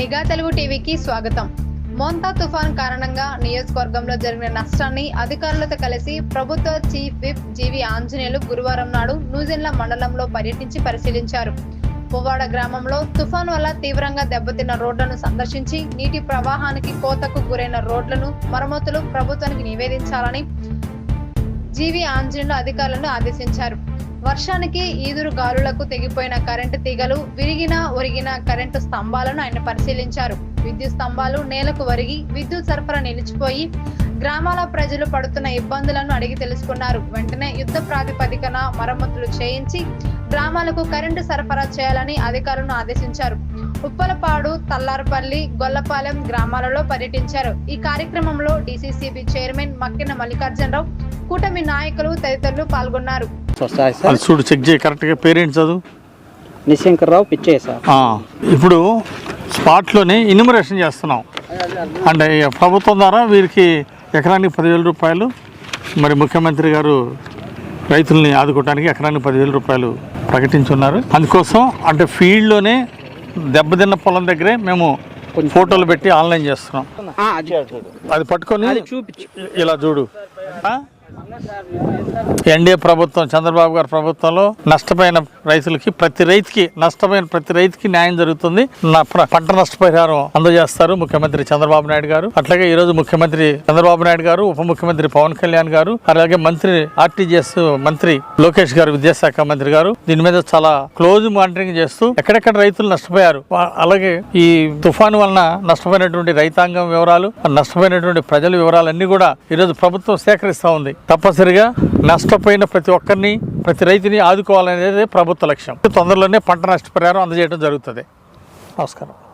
నిఘా తెలుగు టీవీకి స్వాగతం. మోంతా తుఫాన్ కారణంగా నియోజకవర్గంలో జరిగిన నష్టాన్ని అధికారులతో కలిసి ప్రభుత్వ చీఫ్ విప్ జీవి ఆంజనేయులు గురువారం నాడు నూజెండ్ల మండలంలో పర్యటించి పరిశీలించారు. పువ్వాడ గ్రామంలో తుఫాన్ వల్ల తీవ్రంగా దెబ్బతిన్న రోడ్లను సందర్శించి నీటి ప్రవాహానికి కోతకు గురైన రోడ్లను మరమ్మతులు ప్రభుత్వానికి నివేదించాలని జీవి ఆంజనేయులు అధికారులను ఆదేశించారు. వర్షానికి ఈదురు గాలులకు తెగిపోయిన కరెంటు తీగలు విరిగిన ఒరిగిన కరెంటు స్తంభాలను ఆయన పరిశీలించారు. విద్యుత్ స్తంభాలు నేలకు ఒరిగి విద్యుత్ సరఫరా నిలిచిపోయి గ్రామాల ప్రజలు పడుతున్న ఇబ్బందులను అడిగి తెలుసుకున్నారు. వెంటనే యుద్ధ ప్రాతిపదికన మరమ్మతులు చేయించి గ్రామాలకు కరెంటు సరఫరా చేయాలని అధికారులను ఆదేశించారు. ఉప్పలపాడు తల్లారపల్లి గొల్లపాలెం గ్రామాలలో పర్యటించారు. ఈ కార్యక్రమంలో డిసిసిబి చైర్మన్ మక్కిన మల్లికార్జునరావు కూటమి నాయకులు తదితరులు పాల్గొన్నారు. వస్తాయి సార్. అది చూడు చెక్ చేయి కరెక్ట్గా పేరేంటి చదువు? నిశంకర్రావు పిచ్చయ్య సార్. ఆ, ఇప్పుడు స్పాట్లోనే ఇన్యూమరేషన్ చేస్తున్నాం. అంటే ప్రభుత్వం ద్వారా వీరికి ఎకరానికి పదివేల రూపాయలు మరి ముఖ్యమంత్రి గారు రైతుల్ని ఆదుకోవడానికి ఎకరానికి పదివేల రూపాయలు ప్రకటించున్నారు. అందుకోసం అంటే ఫీల్డ్లోనే దెబ్బతిన్న పొలం దగ్గరే మేము ఫోటోలు పెట్టి ఆన్లైన్ చేస్తున్నాం. ఆ, అది. అది పట్టుకొని ఇలా చూడు. ఆ? ఎన్డీఏ ప్రభుత్వం చంద్రబాబు గారి ప్రభుత్వంలో నష్టపోయిన రైతులకి ప్రతి రైతుకి నష్టపోయిన ప్రతి రైతుకి న్యాయం జరుగుతుంది. పంట నష్టపరిహారం అందజేస్తారు ముఖ్యమంత్రి చంద్రబాబు నాయుడు గారు. అట్లాగే ఈ రోజు ముఖ్యమంత్రి చంద్రబాబు నాయుడు గారు ఉప ముఖ్యమంత్రి పవన్ కళ్యాణ్ గారు అలాగే మంత్రి ఆర్టీజీఎస్ మంత్రి లోకేష్ గారు విద్యాశాఖ మంత్రి గారు దీని మీద చాలా క్లోజ్ మానిటరింగ్ చేస్తూ ఎక్కడెక్కడ రైతులు నష్టపోయారు. అలాగే ఈ తుఫాను వలన నష్టపోయినటువంటి రైతాంగం వివరాలు నష్టపోయినటువంటి ప్రజల వివరాలన్నీ కూడా ఈరోజు ప్రభుత్వం సేకరిస్తూ ఉంది. తప్ప కంపల్సరిగా నష్టపోయిన ప్రతి ఒక్కరిని ప్రతి రైతుని ఆదుకోవాలనేది ప్రభుత్వ లక్ష్యం. తొందరలోనే పంట నష్టపరిహారం అందజేయడం జరుగుతుంది. నమస్కారం.